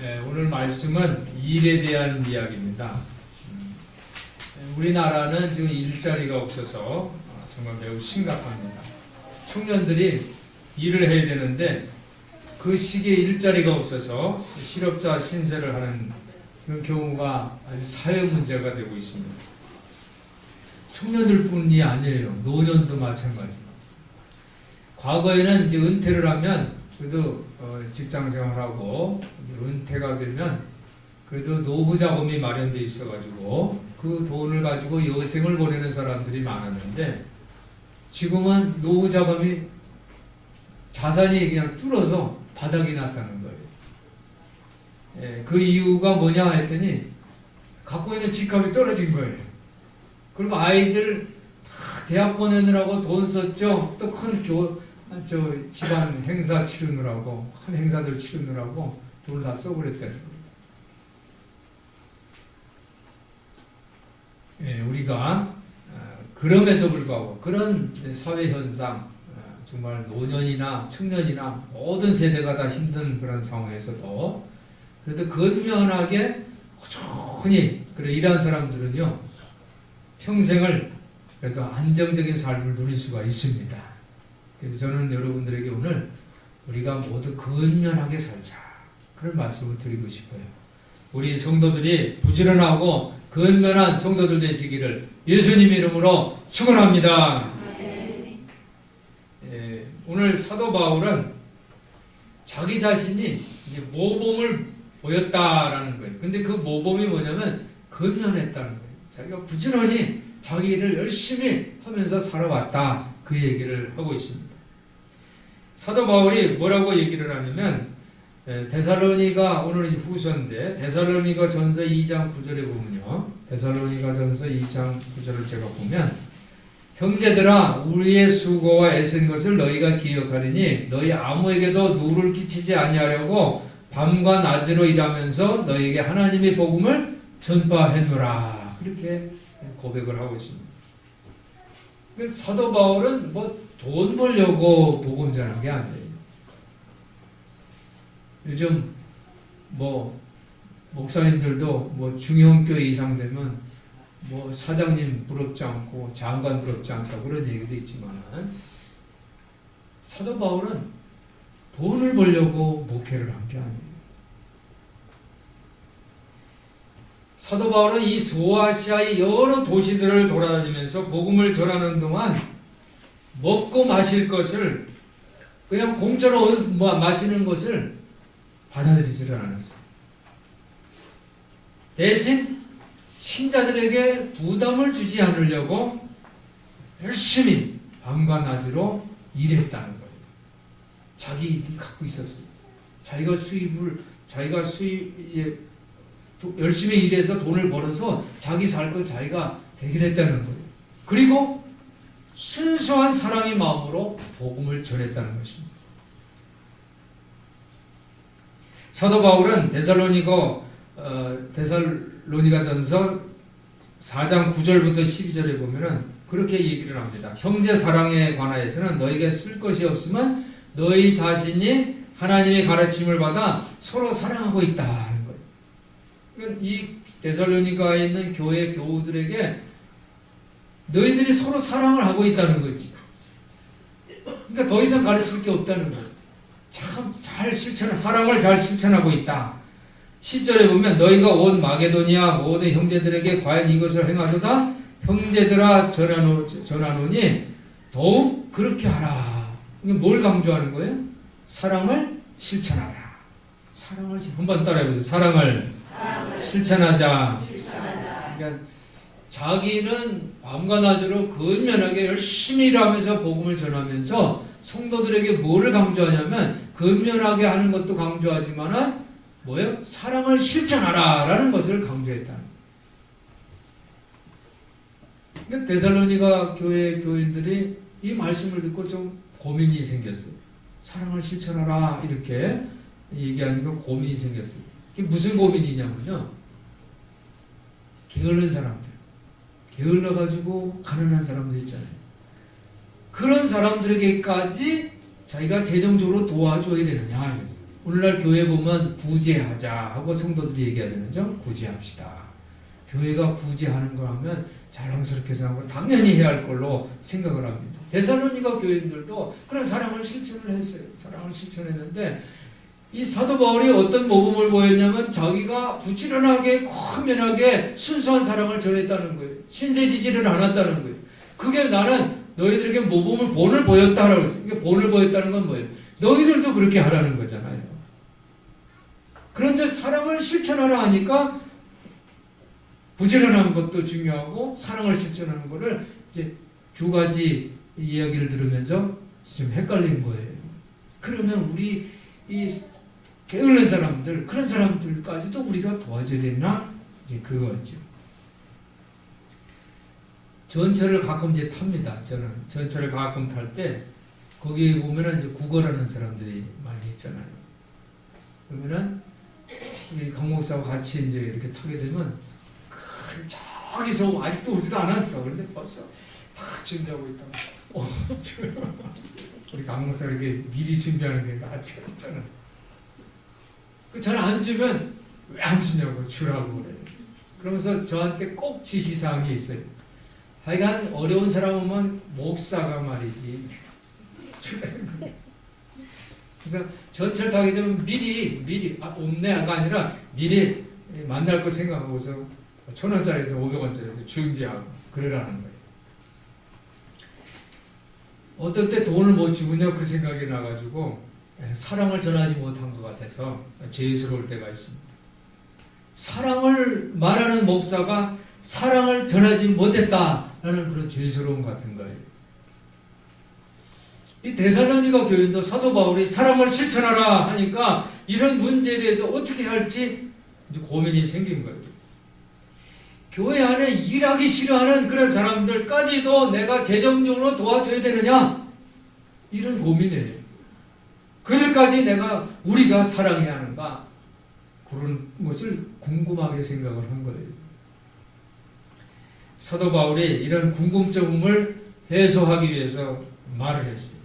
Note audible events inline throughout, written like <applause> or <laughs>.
예, 오늘 말씀은 일에 대한 이야기입니다. 음, 우리나라는 지금 일자리가 없어서 어, 정말 매우 심각합니다. 청년들이 일을 해야 되는데 그 시기에 일자리가 없어서 실업자 신세를 하는 그런 경우가 아주 사회 문제가 되고 있습니다. 청년들 뿐이 아니에요. 노년도 마찬가지고. 과거에는 이제 은퇴를 하면 그래도 어, 직장 생활하고 은퇴가 되면 그래도 노후 자금이 마련돼 있어가지고 그 돈을 가지고 여생을 보내는 사람들이 많았는데 지금은 노후 자금이 자산이 그냥 줄어서 바닥이 났다는 거예요. 예, 그 이유가 뭐냐 했더니 갖고 있는 집값이 떨어진 거예요. 그리고 아이들 다 대학 보내느라고 돈 썼죠. 또 큰 교, 아, 저 집안 행사 치르느라고 큰 행사들 치르느라고 돈을 다 써버렸다는 거예요. 예, 우리가 아, 그럼에도 불구하고 그런 사회 현상 아, 정말 노년이나 청년이나 모든 세대가 다 힘든 그런 상황에서도 그래도 근면하게 꾸준히 그래 일한 사람들은요 평생을 그래도 안정적인 삶을 누릴 수가 있습니다. 그래서 저는 여러분들에게 오늘 우리가 모두 근면하게 살자 그런 말씀을 드리고 싶어요. 우리 성도들이 부지런하고 근면한 성도들 되시기를 예수님 이름으로 축원합니다. 예, 오늘 사도 바울은 자기 자신이 모범을 보였다라는 거예요. 근데 그 모범이 뭐냐면 근면했다는 거예요. 자기가 부지런히 자기 일을 열심히 하면서 살아왔다. 그 얘기를 하고 있습니다. 사도 바울이 뭐라고 얘기를 하냐면 에, 데살로니가 오늘 후서인데 데살로니가 전서 2장 9절에 보면요. 데살로니가 전서 2장 9절을 제가 보면 형제들아 우리의 수고와 애쓴 것을 너희가 기억하리니 너희 아무에게도 누를 끼치지 아니하려고 밤과 낮으로 일하면서 너희에게 하나님의 복음을 전파해노라 그렇게 고백을 하고 있습니다. 그 사도 바울은 뭐 돈 벌려고 복음 전한 게 아니에요. 요즘 뭐 목사님들도 뭐 중형교회 이상 되면 뭐 사장님 부럽지 않고 장관 부럽지 않다 그런 얘기도 있지만 사도 바울은 돈을 벌려고 목회를 한 게 아니에요. 사도 바울은 이 소아시아의 여러 도시들을 돌아다니면서 복음을 전하는 동안 먹고 마실 것을 그냥 공짜로 뭐 마시는 것을 받아들이지를 않았어요. 대신 신자들에게 부담을 주지 않으려고 열심히 밤과 낮으로 일했다는 거예요. 자기 갖고 있었어요. 자기가 수입을 자기가 수입에 열심히 일해서 돈을 벌어서 자기 살 것 자기가 해결했다는 거예요. 그리고 순수한 사랑의 마음으로 복음을 전했다는 것입니다. 사도 바울은 데살로니가 어, 데살로니가 전서 4장 9절부터 12절에 보면은 그렇게 얘기를 합니다. 형제 사랑에 관하여서는 너에게 쓸 것이 없으면 너희 자신이 하나님의 가르침을 받아 서로 사랑하고 있다는 거예요. 그러니까 이 데살로니가에 있는 교회 교우들에게 너희들이 서로 사랑을 하고 있다는 거지. 그러니까 더 이상 가르칠 게 없다는 거예요. 참 잘 실천, 사랑을 잘 실천하고 있다. 10절에 보면 너희가 온 마게도니아 모든 형제들에게 과연 이것을 행하도다 형제들아 전하노, 전하노니 더욱 그렇게 하라. 이게 뭘 강조하는 거예요? 사랑을 실천하라. 사랑을 한번 따라해보세요. 사랑을, 사랑을 실천하자. 실천하자. 그러니까 자기는 밤과 낮으로 근면하게 열심히 일하면서 복음을 전하면서 성도들에게 뭐를 강조하냐면 근면하게 하는 것도 강조하지만은 뭐예요? 사랑을 실천하라라는 것을 강조했다는. 그러니까 데살로니가 교회 교인들이 이 말씀을 듣고 좀 고민이 생겼어요. 사랑을 실천하라 이렇게 얘기하니까 고민이 생겼어요. 이게 무슨 고민이냐면요. 게을른 사람들. 게을러 가지고 가난한 사람들 있잖아요. 그런 사람들에게까지 자기가 재정적으로 도와줘야 되느냐. 오늘날 교회 보면 구제하자 하고 성도들이 얘기하잖아요. 구제합시다. 교회가 구제하는 걸 하면 자랑스럽게 생각하고 당연히 해야 할 걸로 생각을 합니다. 데살로니가 교인들도 그런 사랑을 실천을 했어요. 사랑을 실천했는데 이 사도 바울이 어떤 모범을 보였냐면 자기가 부지런하게 kho면하게 순수한 사랑을 전했다는 거예요. 신세지지를 않았다는 거예요. 그게 나는 너희들에게 모범을 본을 보였다라고 했어요. 이게 본을 보였다는 건 뭐예요? 너희들도 그렇게 하라는 거잖아요. 그런데 사랑을 실천하라 하니까 부지런한 것도 중요하고 사랑을 실천하는 거를 이제 두 가지 이야기를 들으면서 좀 헷갈린 거예요. 그러면 우리 이 게을른 사람들 그런 사람들까지도 우리가 도와줘야 되나 이제 그거죠. 전철을 가끔 이제 탑니다. 저는 전철을 가끔 탈 때 거기 보면은 이제 국어라는 사람들이 많이 있잖아요. 그러면은 이 강목사와 같이 이제 이렇게 타게 되면 그 저기서 아직도 오지도 않았어. 그런데 벌써 다 준비하고 있다. 어, 우리 강 목사 이렇게 미리 준비하는 게 아주 있잖아. 그잘 안 주면 왜 안 주냐고 주라고 그래. 그러면서 저한테 꼭 지시사항이 있어요. 하여간 어려운 사람 오면 목사가 말이지. <laughs> 그래서 전철 타게 되면 미리 미리 아, 없네가 아니라 미리 만날 거 생각하고서 천 원짜리든 오백 원짜리든 준비하고 그러라는 거예요. 어떨 때 돈을 못 주군요 그 생각이 나가지고 예, 사랑을 전하지 못한 것 같아서 죄스러울 때가 있습니다. 사랑을 말하는 목사가 사랑을 전하지 못했다라는 그런 죄스러움 같은 거예요. 이 데살로니가 교인도 사도 바울이 사랑을 실천하라 하니까 이런 문제에 대해서 어떻게 할지 고민이 생긴 거예요. 교회 안에 일하기 싫어하는 그런 사람들까지도 내가 재정적으로 도와줘야 되느냐? 이런 고민이에요. 그들까지 내가 우리가 사랑해야 하는가? 그런 것을 궁금하게 생각을 한 거예요. 사도 바울이 이런 궁금증을 해소하기 위해서 말을 했어요.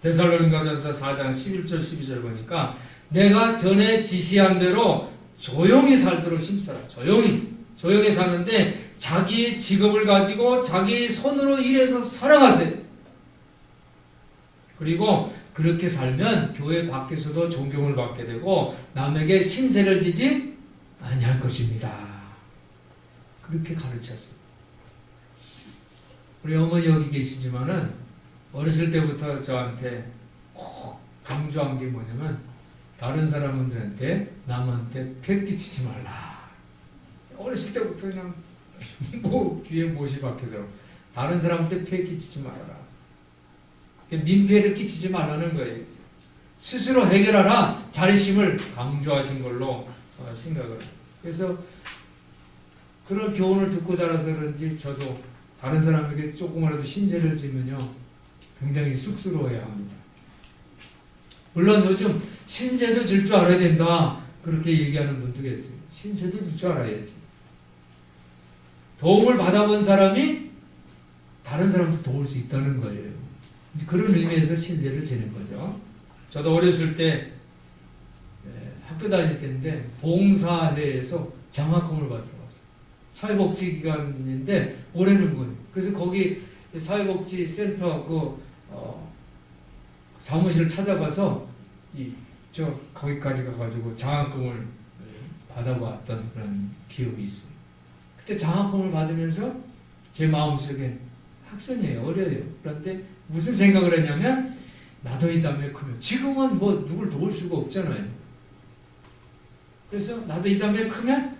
데살로니가전서 4장 11절 12절 보니까 내가 전에 지시한 대로 조용히 살도록 힘써라. 조용히 조용히 사는데 자기 직업을 가지고 자기 손으로 일해서 살아가세요. 그리고 그렇게 살면 교회 밖에서도 존경을 받게 되고 남에게 신세를 지지 아니할 것입니다. 그렇게 가르쳤어요. 우리 어머니 여기 계시지만은 어렸을 때부터 저한테 꼭 강조한 게 뭐냐면 다른 사람들한테 남한테 폐 끼치지 말라. 어렸을 때부터 그냥 <laughs> 뭐 귀에 못이 박히도록 다른 사람한테 폐 끼치지 말아라. 민폐를 끼치지 말라는 거예요. 스스로 해결하라 자립심을 강조하신 걸로 어, 생각을. 그래서 그런 교훈을 듣고 자라서 그런지 저도 다른 사람에게 조금이라도 신세를 지면요 굉장히 쑥스러워야 합니다. 물론 요즘 신세도 질 줄 알아야 된다 그렇게 얘기하는 분도 계세요. 신세도 질 줄 알아야지. 도움을 받아본 사람이 다른 사람도 도울 수 있다는 거예요. 그런 의미에서 신세를 지는 거죠. 저도 어렸을 때 예, 학교 다닐 때인데 봉사회에서 장학금을 받으러 갔어요. 사회복지기관인데 올해는 거예요. 그래서 거기 사회복지센터 그 어, 사무실을 찾아가서 이 저 거기까지 가가지고 장학금을 예, 받아봤던 그런 기억이 있어요. 그때 장학금을 받으면서 제 마음속에 학생이에요. 어려요. 그런데 무슨 생각을 했냐면 나도 이 다음에 크면 지금은 뭐 누굴 도울 수가 없잖아요. 그래서 나도 이 다음에 크면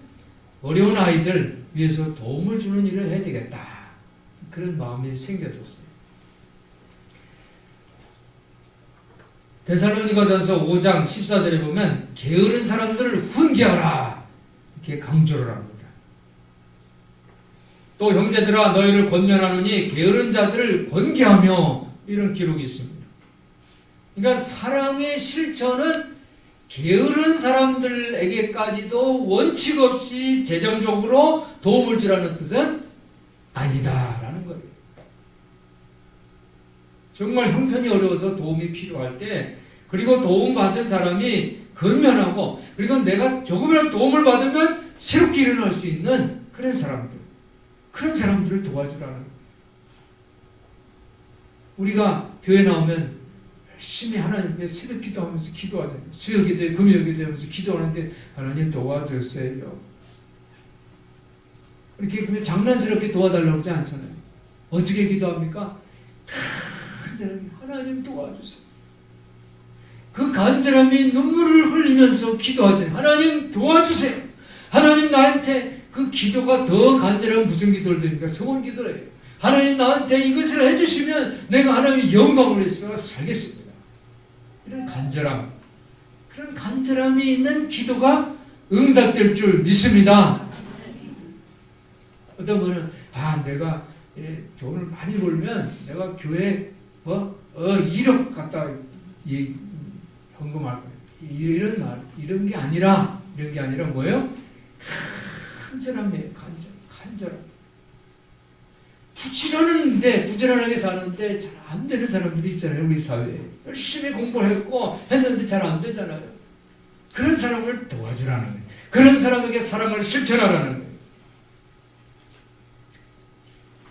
어려운 아이들 위해서 도움을 주는 일을 해야 되겠다. 그런 마음이 생겼었어요. 데살로니가전서 5장 14절에 보면 게으른 사람들을 훈계하라 이렇게 강조를 합니다. 또 형제들아 너희를 권면하노니 게으른 자들을 권계하며 이런 기록이 있습니다. 그러니까 사랑의 실천은 게으른 사람들에게까지도 원칙 없이 재정적으로 도움을 주라는 뜻은 아니다라는 거예요. 정말 형편이 어려워서 도움이 필요할 때 그리고 도움받은 사람이 건면하고 그리고 내가 조금이라도 도움을 받으면 새롭게 일어날 수 있는 그런 사람들 그런 사람들을 도와주라는. 우리가 교회 나오면 열심히 하나님께 새벽 기도하면서 기도하잖아요. 수요 기도에 금요 기도하면서 기도하는데 하나님 도와주세요. 이렇게 그냥 장난스럽게 도와달라고 그러지 않잖아요. 어떻게 기도합니까? 간절하게 하나님 도와주세요. 그 간절함이 눈물을 흘리면서 기도하잖아요. 하나님 도와주세요. 하나님 나한테 그 기도가 더 간절한 무슨 기도를 드립니까? 성원 기도래요. 하나님 나한테 이것을 해주시면 내가 하나님 영광을 해서 살겠습니다. 이런 간절함, 그런 간절함이 있는 기도가 응답될 줄 믿습니다. 어떤 분은 아 내가 예, 돈을 많이 벌면 내가 교회 뭐 어, 1억 갖다 이, 헌금할. 이런 말 이런 게 아니라 이런 게 아니라 뭐예요? 간절함이에요. 간절 간절함. 부지런한데 부지런하게 사는데 잘 안 되는 사람들이 있잖아요 우리 사회에 열심히 공부했고 했는데 잘 안 되잖아요. 그런 사람을 도와주라는 거예요. 그런 사람에게 사랑을 실천하라는 거예요.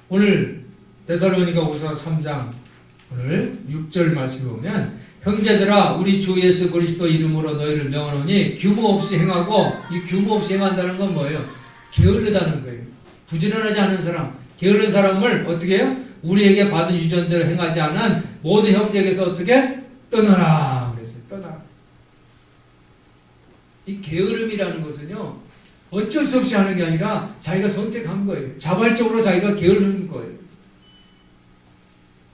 오늘 데살로니가후서 3장 오늘 6절 말씀 보면 형제들아 우리 주 예수 그리스도 이름으로 너희를 명하노니 규모 없이 행하고 이 규모 없이 행한다는 건 뭐예요? 게을르다는 거예요. 부지런하지 않은 사람, 게으른 사람을 어떻게 해요? 우리에게 받은 유전대로 행하지 않은 모든 형제에게서 어떻게 떠나라 그랬어요. 떠나라. 이 게으름이라는 것은요 어쩔 수 없이 하는 게 아니라 자기가 선택한 거예요. 자발적으로 자기가 게으른 거예요.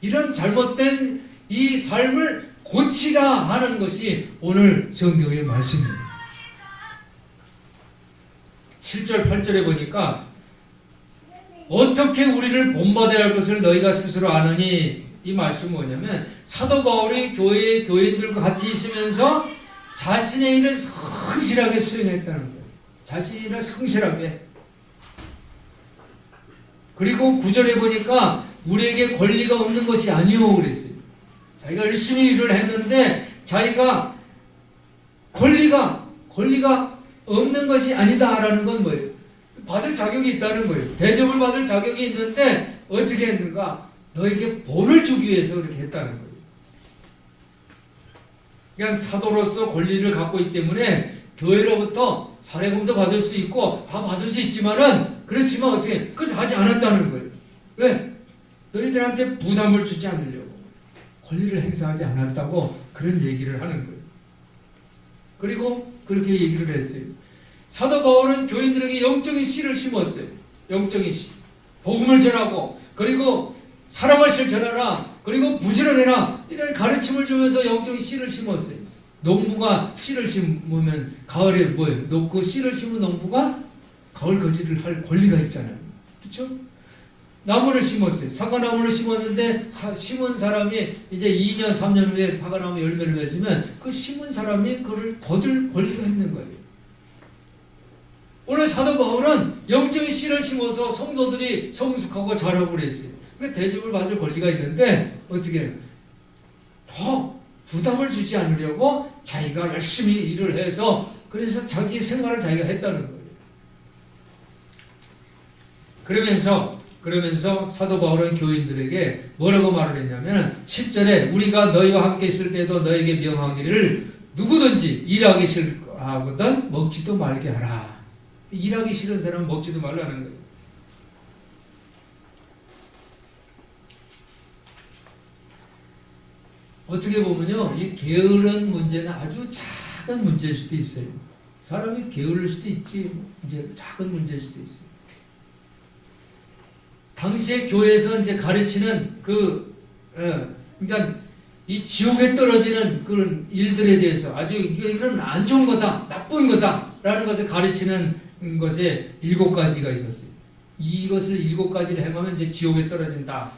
이런 잘못된 이 삶을 고치라 하는 것이 오늘 성경의 말씀입니다. 7절, 8절에 보니까 어떻게 우리를 본받아야 할 것을 너희가 스스로 아느니 이 말씀은 뭐냐면 사도 바울이 교회 교인들과 같이 있으면서 자신의 일을 성실하게 수행했다는 거예요. 자신의 일을 성실하게. 그리고 구절에 보니까 우리에게 권리가 없는 것이 아니오 그랬어요. 자기가 열심히 일을 했는데 자기가 권리가 권리가 없는 것이 아니다라는 건 뭐예요? 받을 자격이 있다는 거예요. 대접을 받을 자격이 있는데 어떻게 했는가? 너에게 본을 주기 위해서 그렇게 했다는 거예요. 그러니까 사도로서 권리를 갖고 있기 때문에 교회로부터 사례금도 받을 수 있고 다 받을 수 있지만은 그렇지만 어떻게 그것을 하지 않았다는 거예요. 왜? 너희들한테 부담을 주지 않으려고 권리를 행사하지 않았다고 그런 얘기를 하는 거예요. 그리고 그렇게 얘기를 했어요. 사도 바울은 교인들에게 영적인 씨를 심었어요. 영적인 씨. 복음을 전하고 그리고 사랑을 실천하라. 그리고 부지런해라. 이런 가르침을 주면서 영적인 씨를 심었어요. 농부가 씨를 심으면 가을에 뭐예요? 그 씨를 심은 농부가 가을 거지를 할 권리가 있잖아요. 그렇죠? 나무를 심었어요. 사과나무를 심었는데 사, 심은 사람이 이제 2년, 3년 후에 사과나무 열매를 맺으면 그 심은 사람이 그를 거둘 권리가 있는 거예요. 오늘 사도 바울은 영적인 씨를 심어서 성도들이 성숙하고 자라고 그랬어요. 그러니까 대접을 받을 권리가 있는데 어떻게? 더 부담을 주지 않으려고 자기가 열심히 일을 해서 그래서 자기 생활을 자기가 했다는 거예요. 그러면서 그러면서 사도 바울은 교인들에게 뭐라고 말을 했냐면 10절에 우리가 너희와 함께 있을 때도 너에게 명하기를 누구든지 일하기 싫거든 먹지도 말게 하라. 일하기 싫은 사람은 먹지도 말라는 거예요. 어떻게 보면요, 이 게으른 문제는 아주 작은 문제일 수도 있어요. 사람이 게으를 수도 있지, 이제 작은 문제일 수도 있어요. 당시에 교회에서 이제 가르치는 그, 어, 그러니까 이 지옥에 떨어지는 그런 일들에 대해서 아주 이건 안 좋은 거다, 나쁜 거다라는 것을 가르치는 것에 일곱 가지가 있었어요. 이것을 일곱 가지를 행하면 이제 지옥에 떨어진다.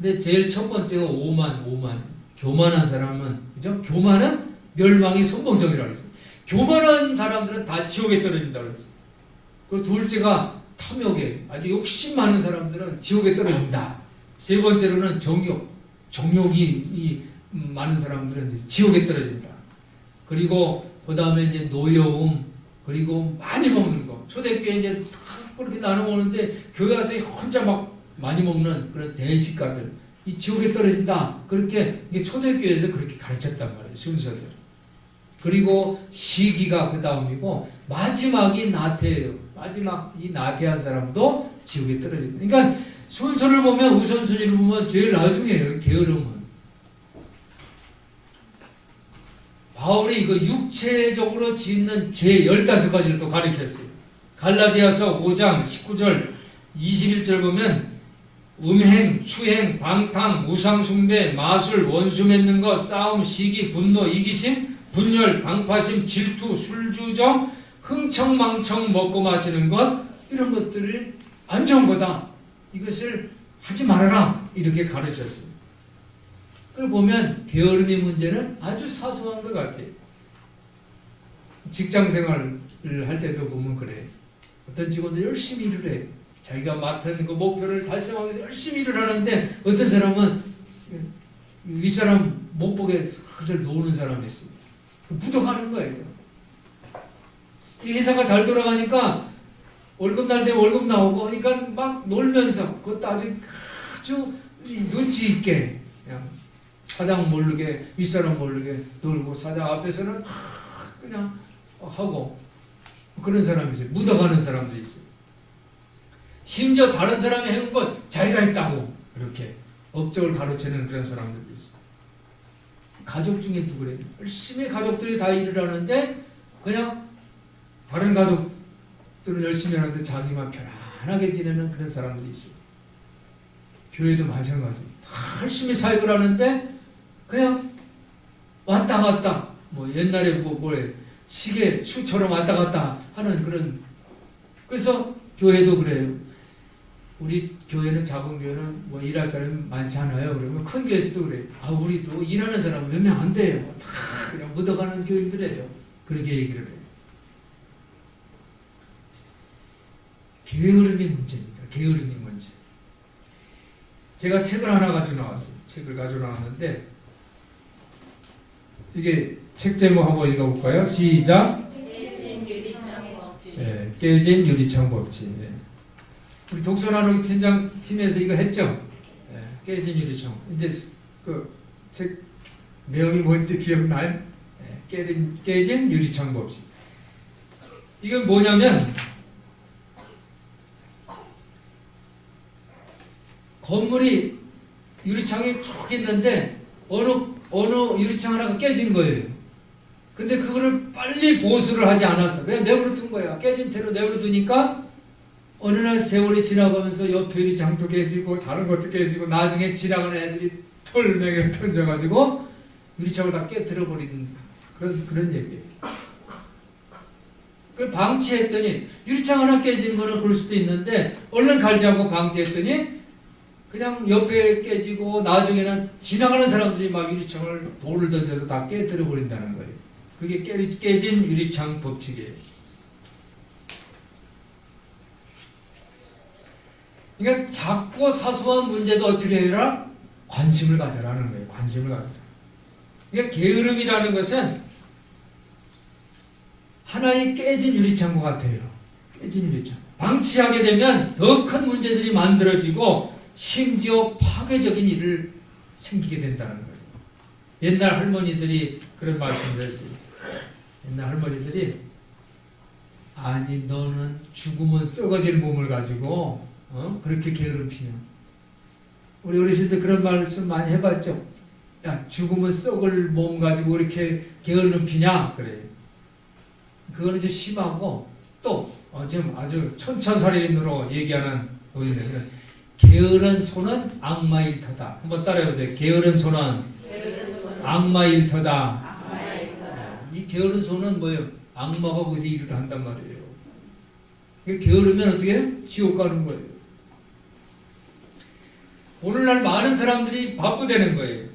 근데 제일 첫 번째가 오만, 오만. 교만한 사람은, 그죠? 교만은 멸망이 선봉적이라고 했어요. 교만한 사람들은 다 지옥에 떨어진다고 했어요. 그리고 둘째가 탐욕에, 아주 욕심 많은 사람들은 지옥에 떨어진다. 세 번째로는 정욕. 정욕이 이 많은 사람들은 지옥에 떨어진다. 그리고 그 다음에 이제 노여움, 그리고 많이 먹는 거. 초대교회 이제 다 그렇게 나눠 먹는데 교회 와서 혼자 막 많이 먹는 그런 대식가들. 이 지옥에 떨어진다. 그렇게 초대교회에서 그렇게 가르쳤단 말이에요. 순서들. 그리고 시기가 그 다음이고 마지막이 나태예요. 마지막 이 나태한 사람도 지옥에 떨어진다. 그러니까 순서를 보면 우선순위를 보면 제일 나중이에요. 게으름은. 바울이 이거 육체적으로 짓는 죄 15가지를 또 가르쳤어요. 갈라디아서 5장 19절 21절 보면 음행, 추행, 방탕, 우상숭배, 마술, 원수 맺는 것, 싸움, 시기, 분노, 이기심, 분열, 강파심, 질투, 술주정, 흥청망청 먹고 마시는 것 이런 것들을 안 좋은 거다. 이것을 하지 말아라 이렇게 가르쳤어요. 그걸 보면 게으름의 문제는 아주 사소한 것 같아요. 직장 생활을 할 때도 보면 그래. 어떤 직원들 열심히 일을 해. 자기가 맡은 그 목표를 달성하기 위해서 열심히 일을 하는데 어떤 사람은 윗사람 못 보게 슬슬 노는 사람이 있어요. 묻어가는 거예요. 이 회사가 잘 돌아가니까 월급 날 되면 월급 나오고 그러니까 막 놀면서 그것도 아주 아주 눈치 있게 그냥 사장 모르게 윗사람 모르게 놀고 사장 앞에서는 그냥 하고 그런 사람이 있어요. 묻어가는 사람도 있어요. 심지어 다른 사람이 해온 건 자기가 했다고 그렇게 업적을 가로채는 그런 사람들도 있어요. 가족 중에도 그래요. 열심히 가족들이 다 일을 하는데 그냥 다른 가족들은 열심히 하는데 자기만 편안하게 지내는 그런 사람들이 있어요. 교회도 마찬가지. 다 열심히 사역을 하는데 그냥 왔다 갔다 뭐 옛날에 뭐 뭐래 시계 수처럼 왔다 갔다 하는 그런 그래서 교회도 그래요. 우리 교회는 작은 교회는 뭐 일할 사람이 많지 않아요. 그러면 큰 교회에서도 그래요. 아 우리도 일하는 사람 몇 명 안 돼요. 다 그냥 묻어가는 교인들이에요. 그렇게 얘기를 해요. 게으름이 문제입니다. 게으름이 문제. 제가 책을 하나 가지고 나왔어요. 책을 가지고 나왔는데 이게 책 제목 한번 읽어볼까요? 시작. 예, 깨진 유리창 법칙. 예. 우리 독서 나누기 팀장 팀에서 이거 했죠? 예, 깨진 유리창. 이제 그책 내용이 뭔지 기억나요? 예, 깨진 깨진 유리창 법칙. 이건 뭐냐면 건물이 유리창이 쭉 있는데 어느 어느 유리창 하나가 깨진 거예요. 근데 그거를 빨리 보수를 하지 않았어. 그냥 내버려 둔 거야. 깨진 채로 내버려 두니까 어느 날 세월이 지나가면서 옆에 유리창도 깨지고 다른 것도 깨지고 나중에 지나가는 애들이 털매를 던져가지고 유리창을 다 깨뜨려 버리는 그런 그런 얘기예요. 그 방치했더니 유리창 하나 깨지는 거는 그럴 수도 있는데 얼른 갈자고 방치했더니 그냥 옆에 깨지고 나중에는 지나가는 사람들이 막 유리창을 돌을 던져서 다 깨뜨려 버린다는 거예요. 그게 깨, 깨진 유리창 법칙이에요. 그러니까 작고 사소한 문제도 어떻게 해라? 관심을 가져라는 거예요. 관심을 가져라. 그러니까 게으름이라는 것은 하나의 깨진 유리창과 같아요. 깨진 유리창. 방치하게 되면 더 큰 문제들이 만들어지고 심지어 파괴적인 일을 생기게 된다는 거예요. 옛날 할머니들이 그런 말씀을 했어요. 옛날 할머니들이 아니 너는 죽으면 썩어질 몸을 가지고 어? 그렇게 게으름 피냐. 우리 어르신 때 그런 말씀 많이 해봤죠. 야 죽으면 썩을 몸 가지고 이렇게 게으름 피냐 그래. 그거는 좀 심하고 또 어, 지금 아주 천차살인으로 얘기하는 노인들 게으른 손은 악마 일터다. 한번 따라해보세요. 게으른 손은 악마 일터다. 이 게으른 손은 뭐예요? 악마가 거기서 일을 한단 말이에요. 게으르면 어떻게 해요? 지옥 가는 거예요. 오늘날 많은 사람들이 바쁘다는 거예요.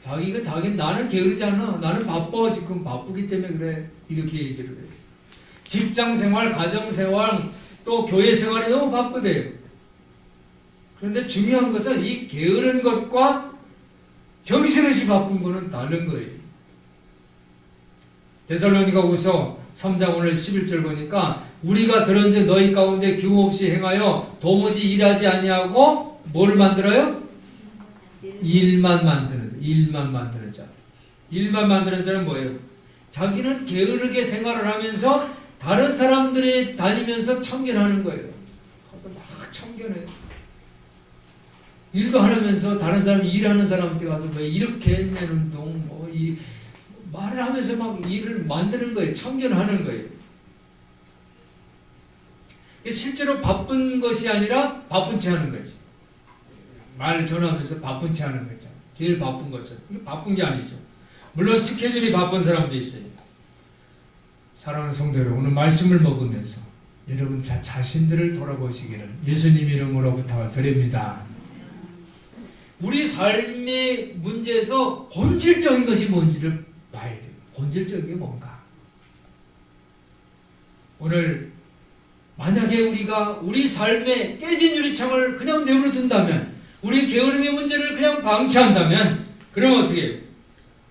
자기가 자기 나는 게으르지 않아. 나는 바빠 지금 바쁘기 때문에 그래. 이렇게 얘기를 해요. 직장 생활, 가정 생활, 또 교회 생활이 너무 바쁘대요. 그런데 중요한 것은 이 게으른 것과 정신없이 바쁜 거는 다른 거예요. 데살로니가 우서 3장 오늘 11절 보니까 우리가 들은 즉 너희 가운데 규모 없이 행하여 도무지 일하지 아니하고 뭘 만들어요? 일만 만드는 일만 만드는 자. 일만 만드는 자는 뭐예요? 자기는 게으르게 생활을 하면서 다른 사람들이 다니면서 참견하는 거예요. 가서 막 참견해요. 일도 하면서 다른 사람 일하는 사람한테 가서 왜 이렇게 했냐는 운동 뭐 이 말을 하면서 막 일을 만드는 거예요. 참견하는 거예요. 실제로 바쁜 것이 아니라 바쁜 체 하는 거죠. 말 전하면서 바쁜 체 하는 거죠. 제일 바쁜 거죠. 바쁜 게 아니죠. 물론 스케줄이 바쁜 사람도 있어요. 사랑하는 성도 여러분, 오늘 말씀을 먹으면서 여러분 자, 자신들을 돌아보시기를 예수님 이름으로 부탁을 드립니다. 우리 삶의 문제에서 본질적인 것이 뭔지를 봐야 돼요. 본질적인 게 뭔가. 오늘 만약에 우리가 우리 삶에 깨진 유리창을 그냥 내버려 둔다면 우리 게으름의 문제를 그냥 방치한다면 그러면 어떻게 해요?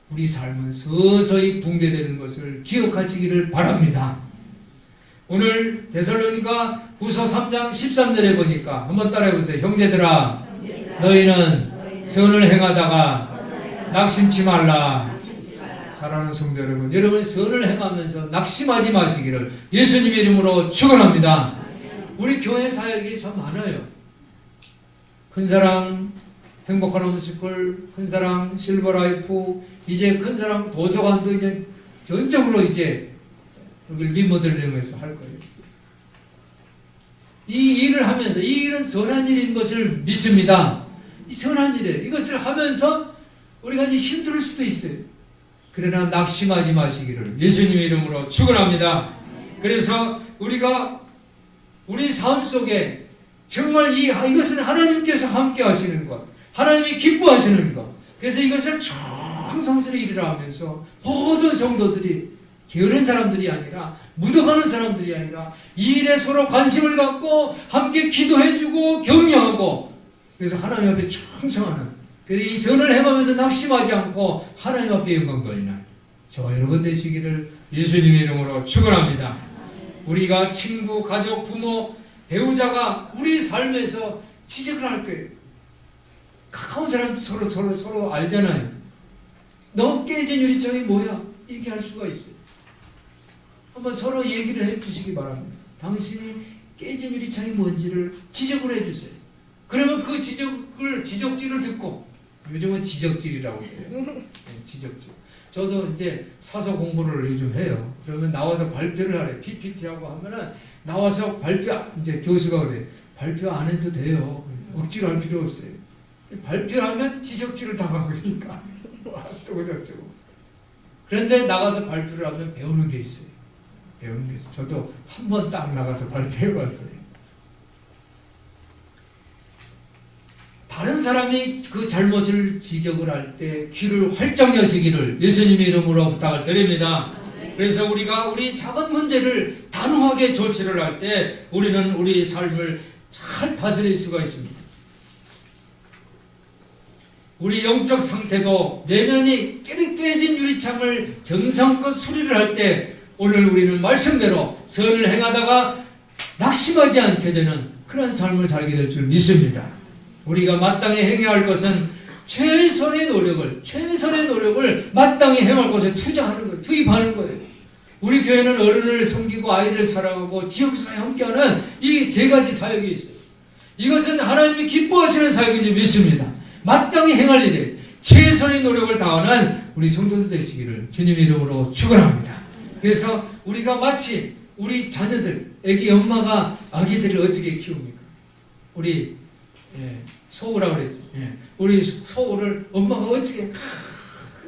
우리 삶은 서서히 붕괴되는 것을 기억하시기를 바랍니다. 오늘 데살로니가 후서 3장 13절에 보니까 한번 따라해 보세요. 형제들아 너희는 선을 행하다가 낙심치 말라. 사랑하는 성도 여러분, 여러분 선을 행하면서 낙심하지 마시기를 예수님 이름으로 축원합니다. 우리 교회 사역이 참 많아요. 큰 사랑, 행복한 홈스쿨, 큰 사랑, 실버라이프, 이제 큰 사랑 도서관도 이제 전적으로 이제 여기 리모델링해서 할 거예요. 이 일을 하면서 이 일은 선한 일인 것을 믿습니다. 이 선한 일에 이것을 하면서 우리가 이제 힘들 수도 있어요. 그러나 낙심하지 마시기를 예수님의 이름으로 축원합니다. 그래서 우리가 우리 삶 속에 정말 이 이것은 하나님께서 함께 하시는 것, 하나님이 기뻐하시는 것. 그래서 이것을 충성스레 일을 하면서 모든 성도들이 게으른 사람들이 아니라 묻어가는 사람들이 아니라 이 일에 서로 관심을 갖고 함께 기도해주고 격려하고 그래서 하나님 앞에 충성하는 그래서 이 선을 행하면서 낙심하지 않고 하나님 앞에 영광 돌리는 저와 여러분 되시기를 예수님의 이름으로 축원합니다. 우리가 친구, 가족, 부모, 배우자가 우리 삶에서 지적을 할 거예요. 가까운 사람도 서로 서로 서로 알잖아요. 너 깨진 유리창이 뭐야? 얘기할 수가 있어요. 한번 서로 얘기를 해 주시기 바랍니다. 당신이 깨진 유리창이 뭔지를 지적을 해 주세요. 그러면 그 지적을 지적질을 듣고 요즘은 지적질이라고 해요. <laughs> 네, 지적질. 저도 이제 사서 공부를 요즘 해요. 그러면 나와서 발표를 하래. PPT하고 하면은 나와서 발표 이제 교수가 그래. 발표 안 해도 돼요. 억지로 할 필요 없어요. 발표하면 지적질을 당하니까 어쩌고 저쩌고. 그런데 나가서 발표를 하면 배우는 게 있어요. 배우는 게 있어요. 저도 한 번 딱 나가서 발표해 봤어요. 다른 사람이 그 잘못을 지적을 할 때 귀를 활짝 여시기를 예수님의 이름으로 부탁을 드립니다. 그래서 우리가 우리 작은 문제를 단호하게 조치를 할 때 우리는 우리 삶을 잘 다스릴 수가 있습니다. 우리 영적 상태도 내면이 깨- 깨진 유리창을 정성껏 수리를 할 때 오늘 우리는 말씀대로 선을 행하다가 낙심하지 않게 되는 그런 삶을 살게 될 줄 믿습니다. 우리가 마땅히 행해야 할 것은 최선의 노력을 최선의 노력을 마땅히 행할 것에 투자하는 거예요. 투입하는 거예요. 우리 교회는 어른을 섬기고 아이들을 사랑하고 지역사회 함께하는 이 세 가지 사역이 있어요. 이것은 하나님이 기뻐하시는 사역인 줄 믿습니다. 마땅히 행할 일에 최선의 노력을 다하는 우리 성도들 되시기를 주님의 이름으로 축원합니다. 그래서 우리가 마치 우리 자녀들, 애기 엄마가 아기들을 어떻게 키웁니까? 우리 예, 소우라고 그랬지. 예, 우리 소우를 엄마가 어떻게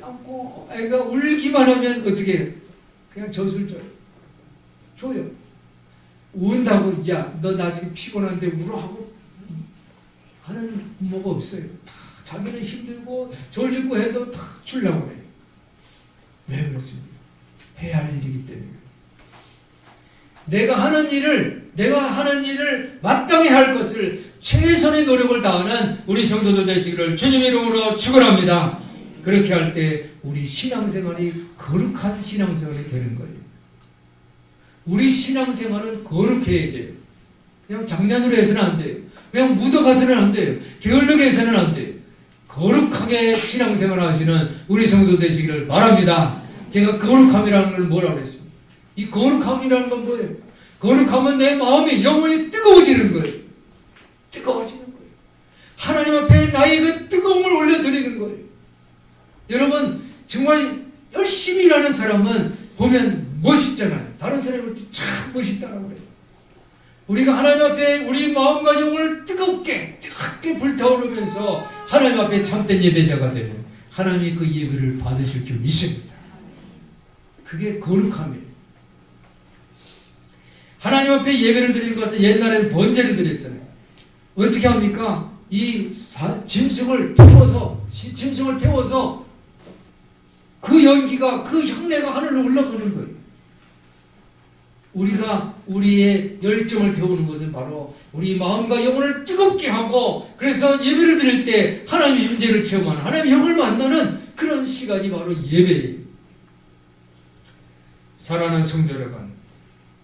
안고 애가 울기만 하면 어떻게? 그냥 젖을 줘요. 줘요. 운다고 야 너 나 지금 피곤한데 울어 하고 하는 부모가 없어요. 다 자기는 힘들고 졸리고 해도 다 주려고 해요. 왜 그렇습니까? 해야 할 일이기 때문에. 내가 하는 일을 내가 하는 일을 마땅히 할 것을 최선의 노력을 다하는 우리 성도들 되시기를 주님의 이름으로 축원합니다. 그렇게 할 때 우리 신앙생활이 거룩한 신앙생활이 되는 거예요. 우리 신앙생활은 거룩해야 돼요. 그냥 장난으로 해서는 안 돼요. 그냥 묻어가서는 안 돼요. 게을르게 해서는 안 돼요. 거룩하게 신앙생활 하시는 우리 성도 되시기를 바랍니다. 제가 거룩함이라는 걸 뭐라고 그랬습니까? 이 거룩함이라는 건 뭐예요? 거룩함은 내 마음이 영원히 뜨거워지는 거예요. 뜨거워지는 거예요. 하나님 앞에 나의 그 뜨거움을 올려드리는 거예요. 여러분, 정말 열심히 일하는 사람은 보면 멋있잖아요. 다른 사람이 볼 때 참 멋있다라고 그래요. 우리가 하나님 앞에 우리 마음과 영혼을 뜨겁게, 뜨겁게 불타오르면서 하나님 앞에 참된 예배자가 되면 하나님이 그 예배를 받으실 줄 믿습니다. 그게 거룩함이에요. 하나님 앞에 예배를 드리는 것은 옛날에는 번제를 드렸잖아요. 어떻게 합니까? 이 사- 짐승을 태워서 시- 짐승을 태워서 그 연기가 그 향내가 하늘로 올라가는 거예요. 우리가 우리의 열정을 태우는 것은 바로 우리 마음과 영혼을 뜨겁게 하고 그래서 예배를 드릴 때 하나님 임재를 체험하는 하나님 영을 만나는 그런 시간이 바로 예배예요. 사랑하는 성도 여러분,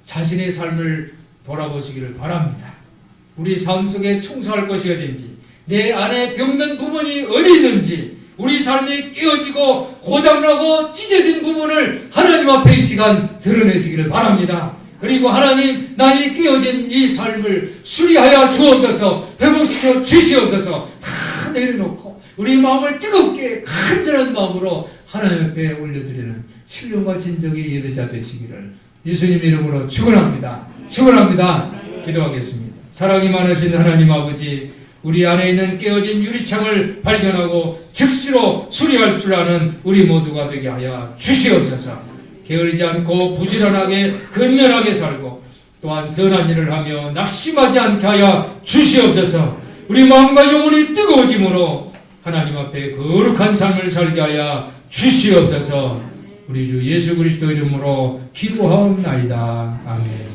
자신의 삶을 돌아보시기를 바랍니다. 우리 삶 속에 청소할 것이 어딘지, 내 안에 병든 부분이 어디 있는지, 우리 삶이 깨어지고 고장나고 찢어진 부분을 하나님 앞에 이 시간 드러내시기를 바랍니다. 그리고 하나님 나의 깨어진 이 삶을 수리하여 주옵소서 회복시켜 주시옵소서 다 내려놓고 우리 마음을 뜨겁게 간절한 마음으로 하나님 앞에 올려드리는 신령과 진정의 예배자 되시기를 예수님 이름으로 축원합니다. 축원합니다. 기도하겠습니다. 사랑이 많으신 하나님 아버지 우리 안에 있는 깨어진 유리창을 발견하고 즉시로 수리할 줄 아는 우리 모두가 되게 하여 주시옵소서. 게으르지 않고 부지런하게 근면하게 살고 또한 선한 일을 하며 낙심하지 않게 하여 주시옵소서. 우리 마음과 영혼이 뜨거워짐으로 하나님 앞에 거룩한 삶을 살게 하여 주시옵소서. 우리 주 예수 그리스도 이름으로 기도하옵나이다. 아멘.